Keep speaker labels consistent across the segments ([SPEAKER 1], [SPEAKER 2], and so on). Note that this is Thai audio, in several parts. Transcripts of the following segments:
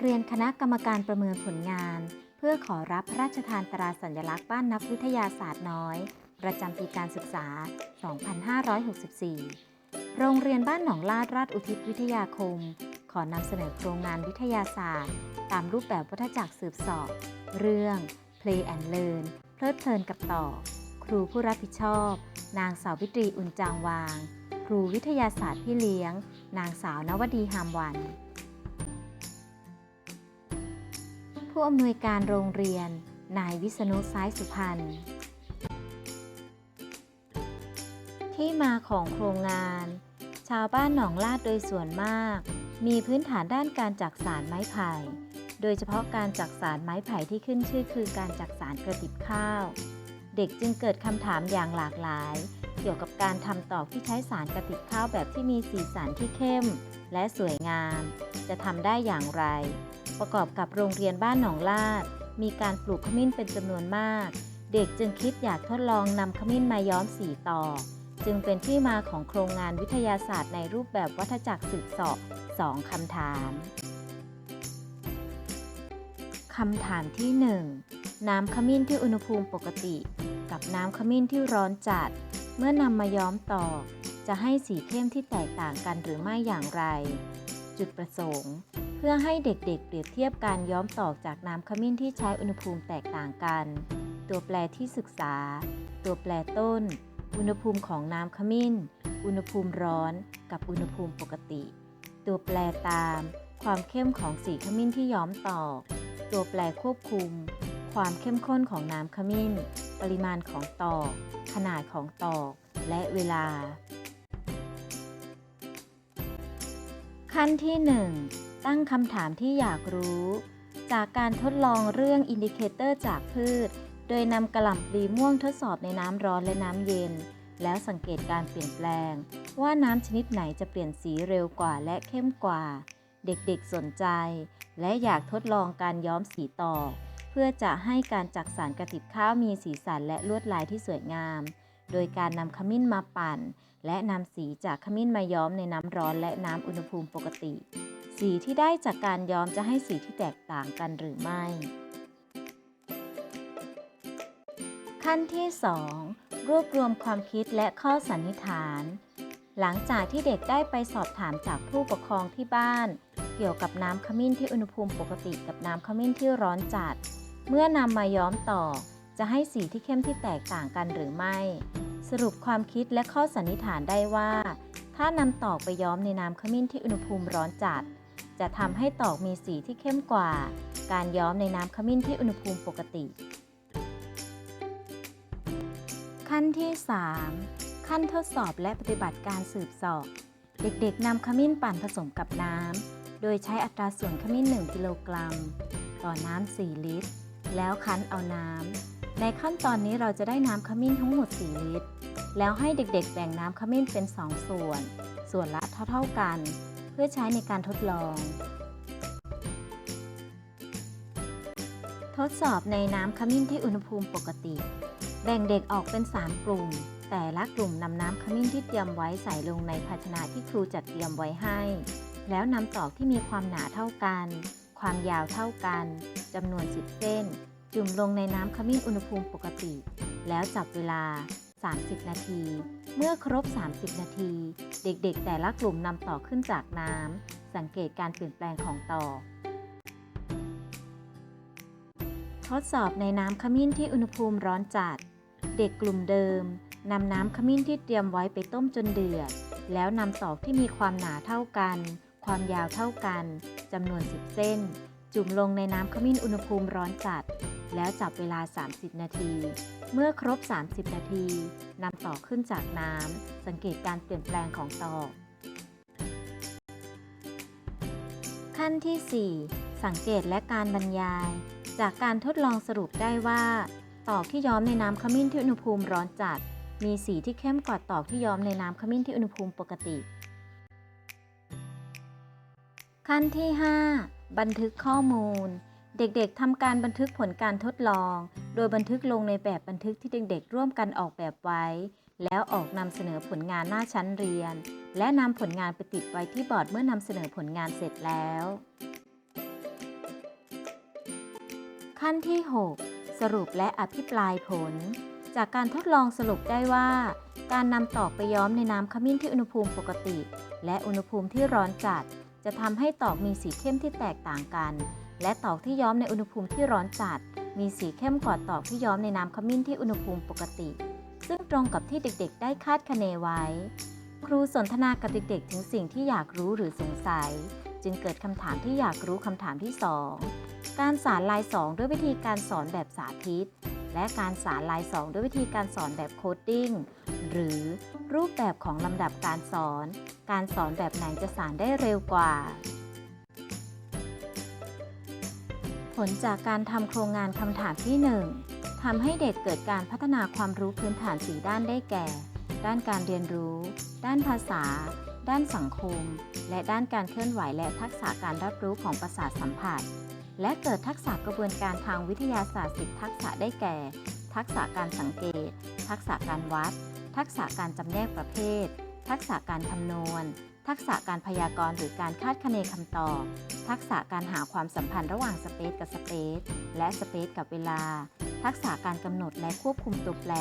[SPEAKER 1] เรียนคณะกรรมการประเมินผลงาน เพื่อขอรับพระราชทานตราสัญลักษณ์บ้านนักวิทยาศาสตร์น้อย ประจำปีการศึกษา 2564 โรงเรียนบ้านหนองลาดราชอุทิศวิทยาคม ขอนำเสนอโครงงานวิทยาศาสตร์ ตามรูปแบบวัฏจักรสืบสอบ เรื่อง Play and Learn เพลิดเพลินกับต่อ ครูผู้รับผิดชอบ นางสาววิตรีอุ่นจางวาง ครูวิทยาศาสตร์พี่เลี้ยง นางสาวนวดีหามวัน ผู้อำนวยการโรงเรียน นายวิษณุซ้ายสุพรรณ ที่มาของโครงงาน ชาวบ้านหนองลาดโดยส่วนมาก มีพื้นฐานด้านการจักสารไม้ไผ่ โดยเฉพาะการจักสารไม้ไผ่ที่ขึ้นชื่อคือการจักสารกระติบข้าว เด็กจึงเกิดคำถามอย่างหลากหลาย เกี่ยวกับการทำตอกที่ใช้สารกระติบข้าวแบบที่มีสีสันที่เข้ม และสวยงาม จะทำได้อย่างไร ประกอบกับโรงเรียนบ้านหนองลาด มีการปลูกขมิ้นเป็นจำนวนมาก เด็กจึงคิดอยากทดลองนำขมิ้นมาย้อมสีต่อ จึงเป็นที่มาของโครงงานวิทยาศาสตร์ในรูปแบบวัฏจักรสืบเสอบสองคำถามคำถามที่ 1 น้ำขมิ้นที่อุณหภูมิปกติ กับน้ำขมิ้นที่ร้อนจัด เมื่อนำมาย้อมต่อ จะให้สีเข้มที่แตกต่างกันหรือไม่อย่างไร จุดประสงค์ พื่อให้เด็กๆ เปรียบเทียบการย้อมตอกจากน้ำขมิ้นที่ใช้อุณหภูมิแตกต่างกัน ตัวแปรที่ศึกษา ตัวแปรต้น อุณหภูมิของน้ำขมิ้น อุณหภูมิร้อนกับอุณหภูมิปกติ ตัวแปรตาม ความเข้มของสีขมิ้นที่ย้อมตอก ตัวแปรควบคุม ความเข้มข้นของน้ำขมิ้น ปริมาณของตอก ขนาดของตอก และเวลา ขั้นที่ 1ตั้งคำถามที่อยากรู้ จากการทดลองเรื่องอินดิเคเตอร์จากพืช โดยนำกระหล่ำปลีม่วงทดสอบในน้ำร้อนและน้ำเย็น แล้วสังเกตการเปลี่ยนแปลง ว่าน้ำชนิดไหนจะเปลี่ยนสีเร็วกว่าและเข้มกว่า เด็กๆสนใจ และอยากทดลองการย้อมสีต่อ เพื่อจะให้การจักสารกระติบข้าวมีสีสันและลวดลายที่สวยงาม โดยการนำขมิ้นมาปั่น และนำสีจากขมิ้นมาย้อมในน้ำร้อนและน้ำอุณหภูมิปกติ สีที่ได้จากการย้อมจะให้สีที่แตกต่างกันหรือไม่ ขั้นที่ 2 รวบรวมความคิดและข้อสันนิษฐาน หลังจากที่เด็กได้ไปสอบถามจากผู้ปกครองที่บ้าน เกี่ยวกับน้ำขมิ้นที่อุณหภูมิปกติกับน้ำขมิ้นที่ร้อนจัด เมื่อนำมาย้อมต่อ จะให้สีที่เข้มที่แตกต่างกันหรือไม่ สรุปความคิดและข้อสันนิษฐานได้ว่าถ้านำตอกไปย้อมในน้ำขมิ้นที่อุณหภูมิร้อนจัด จะทำให้ตอกมีสีที่เข้มกว่า การย้อมในน้ำขมิ้นที่อุณหภูมิปกติ ขั้นที่ 3 ขั้นทดสอบและปฏิบัติการสืบสอบ เด็กๆนำขมิ้นปั่นผสมกับน้ำ โดยใช้อัตราส่วนขมิ้น 1 กิโลกรัม ต่อน้ำ 4 ลิตร แล้วคั้นเอาน้ำ ในขั้นตอนนี้เราจะได้น้ำขมิ้นทั้งหมด 4 ลิตร แล้วให้เด็กๆแบ่งน้ำขมิ้นเป็น 2 ส่วน ส่วนละเท่าๆกัน พื่อใช้ในการทดลอง ทดสอบในน้ำขมิ้นที่อุณหภูมิปกติ แบ่งเด็กออกเป็น 3 กลุ่ม แต่ละกลุ่มนำน้ำขมิ้นที่เตรียมไว้ใส่ลงในภาชนะที่ครูจัดเตรียมไว้ให้ แล้วนำตอกที่มีความหนาเท่ากัน ความยาวเท่ากันจำนวน 10 เส้น จุ่มลงในน้ำขมิ้นอุณหภูมิปกติ แล้วจับเวลา 30 นาที เมื่อครบ 30 นาที เด็กๆ แต่ละกลุ่มนำต่อขึ้นจากน้ำ สังเกตการเปลี่ยนแปลงของต่อ ทดสอบในน้ำขมิ้นที่อุณหภูมิร้อนจัด เด็กกลุ่มเดิมนำน้ำขมิ้นที่เตรียมไว้ไปต้มจนเดือด แล้วนำตอกที่มีความหนาเท่ากัน ความยาวเท่ากันจำนวน 10 เส้น จุ่มลงในน้ำขมิ้นอุณหภูมิร้อนจัด แล้วจับเวลา 30 นาที เมื่อครบ 30 นาทีนำตอกขึ้นจากน้ำสังเกตการเปลี่ยนแปลงของตอกขั้นที่ 4 สังเกตและการบรรยาย จากการทดลองสรุปได้ว่า ตอกที่ย้อมในน้ำขมิ้นที่อุณหภูมิร้อนจัด มีสีที่เข้มกว่าตอกที่ย้อมในน้ำขมิ้นที่อุณหภูมิปกติ ขั้นที่ 5 บันทึกข้อมูล เด็กๆทำการบันทึกผลการทดลอง โดยบันทึกลงในแบบบันทึกที่เด็กๆ ร่วมกันออกแบบไว้ แล้วออกนำเสนอผลงานหน้าชั้นเรียน และนำผลงานไปติดไว้ที่บอร์ดเมื่อนำเสนอผลงานเสร็จแล้ว ขั้นที่ 6 สรุปและอภิปรายผล จากการทดลองสรุปได้ว่า การนำตอกไปย้อมในน้ำขมิ้นที่อุณหภูมิปกติ และอุณหภูมิที่ร้อนจัด จะทำให้ตอกมีสีเข้มที่แตกต่างกัน และตอกที่ย้อมในอุณหภูมิที่ร้อนจัด มีสีเข้มกว่าตอกที่ย้อมในน้ำขมิ้นที่อุณหภูมิปกติ ซึ่งตรงกับที่เด็กๆ ได้คาดคะเนไว้ ครูสนทนากับเด็กๆ ถึงสิ่งที่อยากรู้หรือสงสัย จึงเกิดคำถามที่อยากรู้คำถามที่ 2 การสารลาย 2 ด้วยวิธีการสอนแบบสาธิต และการสารลาย 2 ด้วยวิธีการสอนแบบโคดดิ้งหรือรูปแบบของลำดับการสอน การสอนแบบไหนจะสารได้เร็วกว่า ผลจากการทำโครงงานคำถามที่ 1ทำให้เด็กเกิดการพัฒนาความรู้พื้นฐาน4ด้านได้แก่ ด้านการเรียนรู้ ด้านภาษา ด้านสังคม และด้านการเคลื่อนไหวและทักษะการรับรู้ของประสาทสัมผัส และเกิดทักษะกระบวนการทางวิทยาศาสตร์10ทักษะได้แก่ ทักษะการสังเกต ทักษะการวัด ทักษะการจำแนกประเภท ทักษะการคำนวณ ทักษะการพยากรณ์หรือการคาดคะเนคำตอบ ทักษะการหาความสัมพันธ์ระหว่างสเปซกับสเปซและสเปซกับเวลา ทักษะการกำหนดและควบคุมตัวแปร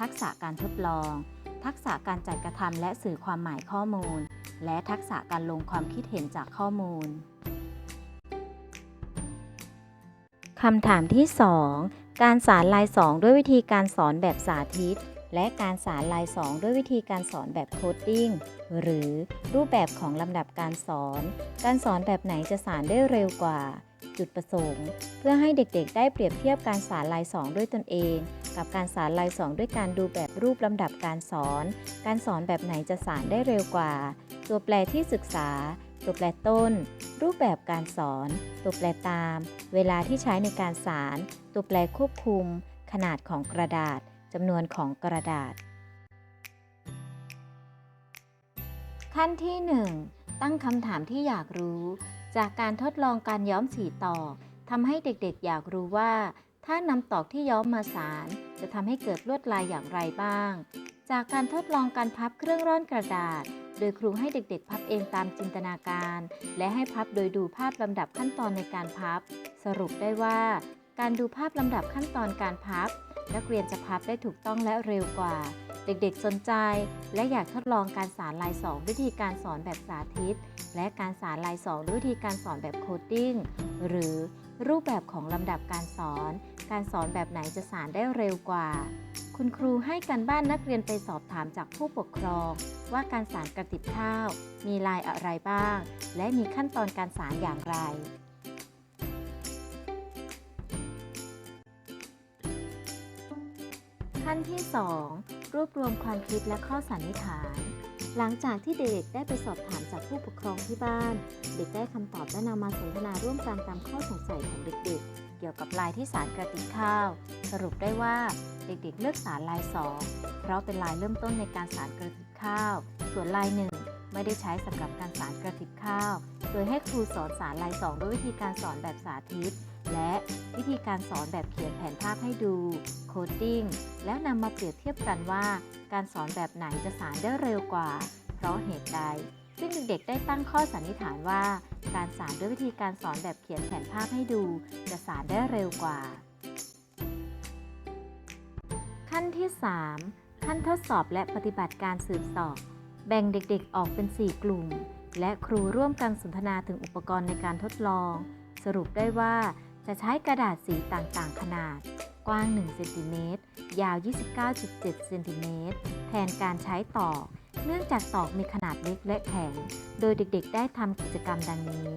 [SPEAKER 1] ทักษะการทดลอง ทักษะการจัดกระทำและสื่อความหมายข้อมูล และทักษะการลงความคิดเห็นจากข้อมูลคำถามที่ 2 การสารลาย 2 ด้วยวิธีการสอนแบบสาธิต และการสารลาย2ด้วยวิธีการสอนแบบโคดดิ้งหรือรูปแบบของลำดับการสอน การสอนแบบไหนจะสารได้เร็วกว่า จุดประสงค์ เพื่อให้เด็กๆ ได้เปรียบเทียบการสารลาย2ด้วยตนเอง กับการสารลาย2ด้วยการดูแบบรูปลำดับการสอน การสอนแบบไหนจะสารได้เร็วกว่า ตัวแปรที่ศึกษา ตัวแปรต้น รูปแบบการสอน ตัวแปรตาม เวลาที่ใช้ในการสาร ตัวแปรควบคุม ขนาดของกระดาษ จำนวนของกระดาษ ขั้นที่ 1 ตั้งคำถามที่อยากรู้ จากการทดลองการย้อมสีตอกทำให้เด็กๆอยากรู้ว่า ถ้านำตอกที่ย้อมมาสาร จะทำให้เกิดลวดลายอย่างไรบ้าง จากการทดลองการพับเครื่องร่อนกระดาษ โดยครูให้เด็กๆ พับเองตามจินตนาการ และให้พับโดยดูภาพลำดับขั้นตอนในการพับ สรุปได้ว่า การดูภาพลำดับขั้นตอนการพับ นักเรียนจะพับได้ถูกต้องและเร็วกว่า เด็กๆสนใจ และอยากทดลองการสารลาย2วิธีการสอนแบบสาธิต และการสารลาย2ด้วยวิธีการสอนแบบโคดดิ้งหรือรูปแบบของลำดับการสอน การสอนแบบไหนจะสารได้เร็วกว่า คุณครูให้การบ้านนักเรียนไปสอบถามจากผู้ปกครอง ว่าการสารกระติบข้าว มีลายอะไรบ้าง และมีขั้นตอนการสารอย่างไร ขั้นที่ 2 รวบรวมความคิดและข้อสันนิษฐาน หลังจากที่เด็กๆได้ไปสอบถามจากผู้ปกครองที่บ้าน เด็กได้คำตอบและนำมาสนทนาร่วมกันตามข้อสงสัยของเด็กๆ เกี่ยวกับลายที่สารกระติบข้าว สรุปได้ว่าเด็กๆ เลือกสารลาย 2 เพราะเป็นลายเริ่มต้นในการสารกระติบข้าว ส่วนลาย 1 ไม่ได้ใช้สำหรับการสารกระติบข้าว โดยให้ครูสอนสารลาย 2 ด้วยวิธีการสอนแบบสาธิต และวิธีการสอนแบบเขียนแผนภาพให้ดูโคดดิ้งแล้วนำมาเปรียบเทียบกันว่า การสอนแบบไหนจะสารได้เร็วกว่า เพราะเหตุใด ซึ่งเด็กๆได้ตั้งข้อสันนิษฐานว่า การสารด้วยวิธีการสอนแบบเขียนแผนภาพให้ดู จะสารได้เร็วกว่า ขั้นที่ 3 ขั้นทดสอบและปฏิบัติการสืบสอบ แบ่งเด็กๆออกเป็น 4 กลุ่ม และครูร่วมกันสนทนาถึงอุปกรณ์ในการทดลอง สรุปได้ว่า จะใช้กระดาษสีต่างๆ ขนาด กว้าง 1 เซนติเมตร ยาว 29.7 เซนติเมตร แทนการใช้ตอก เนื่องจากตอกมีขนาดเล็กและแข็ง โดยเด็กๆ ได้ทำกิจกรรมดังนี้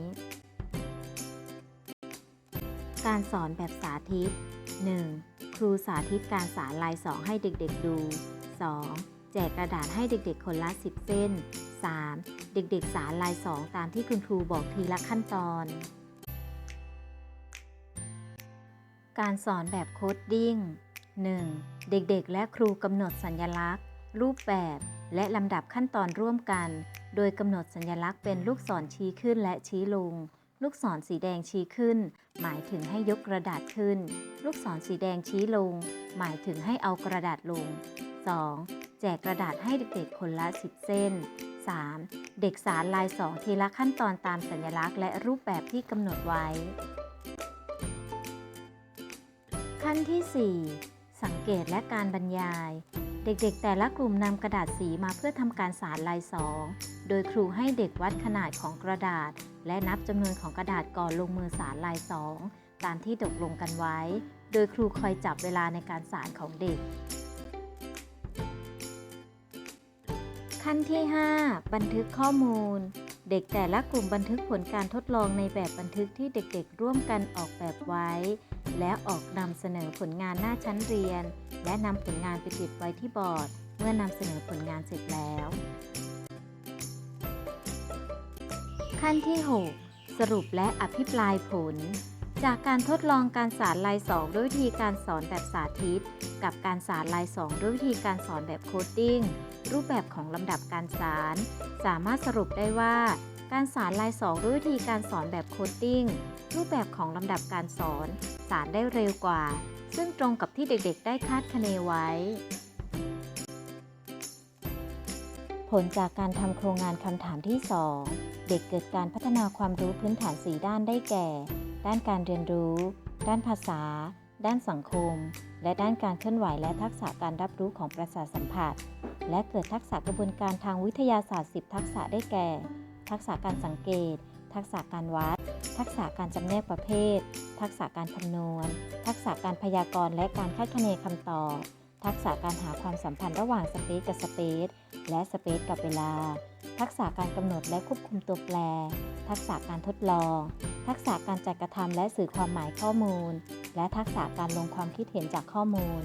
[SPEAKER 1] การสอนแบบสาธิต 1. ครูสาธิตการสารลาย2ให้เด็กๆดู 2. แจกกระดาษให้เด็กๆ คนละ 10 เส้น 3. เด็กๆ สารลาย2ตามที่คุณครูบอกทีละขั้นตอน การสอนแบบโคดดิ้ง 1. เด็กๆ และครูกำหนดสัญลักษณ์ รูปแบบ และลำดับขั้นตอนร่วมกัน โดยกำหนดสัญลักษณ์เป็นลูกศรชี้ขึ้นและชี้ลง ลูกศรสีแดงชี้ขึ้น หมายถึงให้ยกกระดาษขึ้น ลูกศรสีแดงชี้ลง หมายถึงให้เอากระดาษลง 2. แจกกระดาษให้เด็กๆ คนละ 10 เส้น 3. เด็กสารลาย2ทีละขั้นตอนตามสัญลักษณ์และรูปแบบที่กำหนดไว้ นที่ 4 สังเกตและการบรรยาย เด็กๆ แต่ละกลุ่มนำกระดาษสีมาเพื่อทำการสารลายสองโดยครูให้เด็กวัดขนาดของกระดาษ และนับจำนวนของกระดาษก่อนลงมือสารลายสองตามที่ตกลงกันไว้ โดยครูคอยจับเวลาในการสารของเด็ก ขั้นที่ 5 บันทึกข้อมูลเด็กแต่ละกลุ่มบันทึกผลการทดลองในแบบบันทึกที่เด็กๆ ร่วมกันออกแบบไว้ และออกนำเสนอผลงานหน้าชั้นเรียน และนำผลงานไปติดไว้ที่บอร์ด เมื่อนำเสนอผลงานเสร็จแล้ว ขั้นที่ 6 สรุปและอภิปรายผล จากการทดลองการสารลายสองด้วยวิธีการสอนแบบสาธิต กับการสารลายสองด้วยวิธีการสอนแบบโคดดิ้งรูปแบบของลำดับการสาร สามารถสรุปได้ว่า การสารลายสองด้วยวิธีการสอนแบบโคดดิ้ง รูปแบบของลำดับการสอน สารได้เร็วกว่า ซึ่งตรงกับที่เด็กๆ ได้คาดคะเนไว้ ผลจากการทำโครงงานคำถามที่ 2 เด็กเกิดการพัฒนาความรู้พื้นฐาน 4 ด้านได้แก่ ด้านการเรียนรู้ ด้านภาษา ด้านสังคม และด้านการเคลื่อนไหวและทักษะการรับรู้ของประสาทสัมผัส และเกิดทักษะกระบวนการทางวิทยาศาสตร์ 10 ทักษะได้แก่ ทักษะการสังเกต ทักษะการวัด ทักษะการจำแนกประเภท ทักษะการคำนวณ ทักษะการพยากรณ์และการคาดคะเนคำตอบ ทักษะการหาความสัมพันธ์ระหว่างสเปซกับสเปซและสเปซกับเวลา ทักษะการกำหนดและควบคุมตัวแปร ทักษะการทดลอง ทักษะการจัดกระทำและสื่อความหมายข้อมูล และทักษะการลงความคิดเห็นจากข้อมูล